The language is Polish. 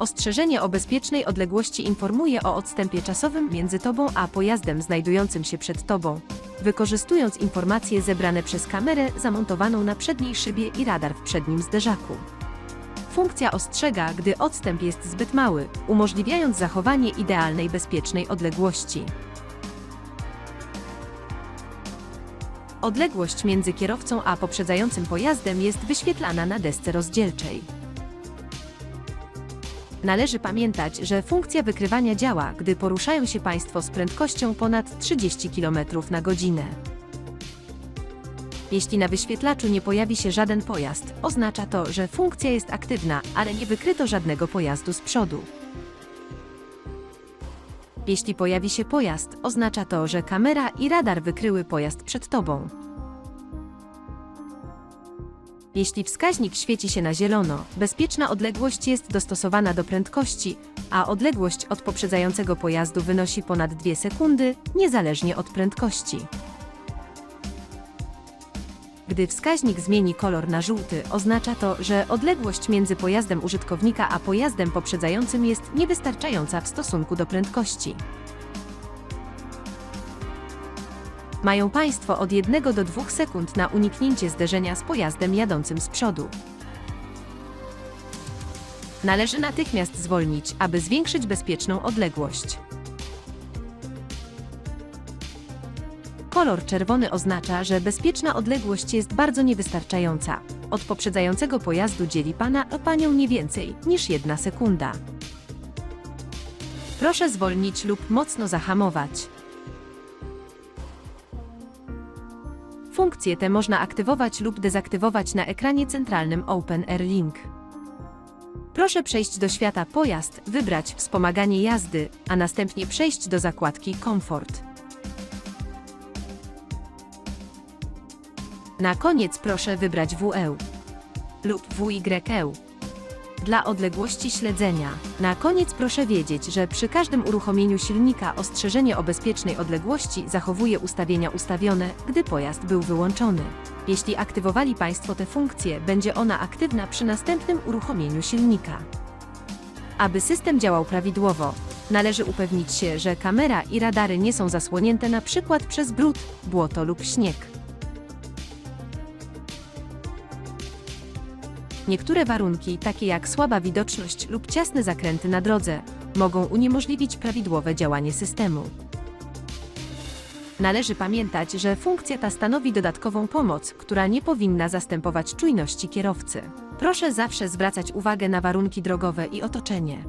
Ostrzeżenie o bezpiecznej odległości informuje o odstępie czasowym między tobą a pojazdem znajdującym się przed tobą, wykorzystując informacje zebrane przez kamerę zamontowaną na przedniej szybie i radar w przednim zderzaku. Funkcja ostrzega, gdy odstęp jest zbyt mały, umożliwiając zachowanie idealnej bezpiecznej odległości. Odległość między kierowcą a poprzedzającym pojazdem jest wyświetlana na desce rozdzielczej. Należy pamiętać, że funkcja wykrywania działa, gdy poruszają się Państwo z prędkością ponad 30 km na godzinę. Jeśli na wyświetlaczu nie pojawi się żaden pojazd, oznacza to, że funkcja jest aktywna, ale nie wykryto żadnego pojazdu z przodu. Jeśli pojawi się pojazd, oznacza to, że kamera i radar wykryły pojazd przed tobą. Jeśli wskaźnik świeci się na zielono, bezpieczna odległość jest dostosowana do prędkości, a odległość od poprzedzającego pojazdu wynosi ponad 2 sekundy, niezależnie od prędkości. Gdy wskaźnik zmieni kolor na żółty, oznacza to, że odległość między pojazdem użytkownika a pojazdem poprzedzającym jest niewystarczająca w stosunku do prędkości. Mają Państwo od 1 do 2 sekund na uniknięcie zderzenia z pojazdem jadącym z przodu. Należy natychmiast zwolnić, aby zwiększyć bezpieczną odległość. Kolor czerwony oznacza, że bezpieczna odległość jest bardzo niewystarczająca. Od poprzedzającego pojazdu dzieli Pana o Panią nie więcej niż jedna sekunda. Proszę zwolnić lub mocno zahamować. Funkcje te można aktywować lub dezaktywować na ekranie centralnym Open Air Link. Proszę przejść do świata Pojazd, wybrać Wspomaganie jazdy, a następnie przejść do zakładki Komfort. Na koniec proszę wybrać WE lub WYE. Dla odległości śledzenia. Na koniec proszę wiedzieć, że przy każdym uruchomieniu silnika ostrzeżenie o bezpiecznej odległości zachowuje ustawienia ustawione, gdy pojazd był wyłączony. Jeśli aktywowali Państwo tę funkcję, będzie ona aktywna przy następnym uruchomieniu silnika. Aby system działał prawidłowo, należy upewnić się, że kamera i radary nie są zasłonięte przykład przez brud, błoto lub śnieg. Niektóre warunki, takie jak słaba widoczność lub ciasne zakręty na drodze, mogą uniemożliwić prawidłowe działanie systemu. Należy pamiętać, że funkcja ta stanowi dodatkową pomoc, która nie powinna zastępować czujności kierowcy. Proszę zawsze zwracać uwagę na warunki drogowe i otoczenie.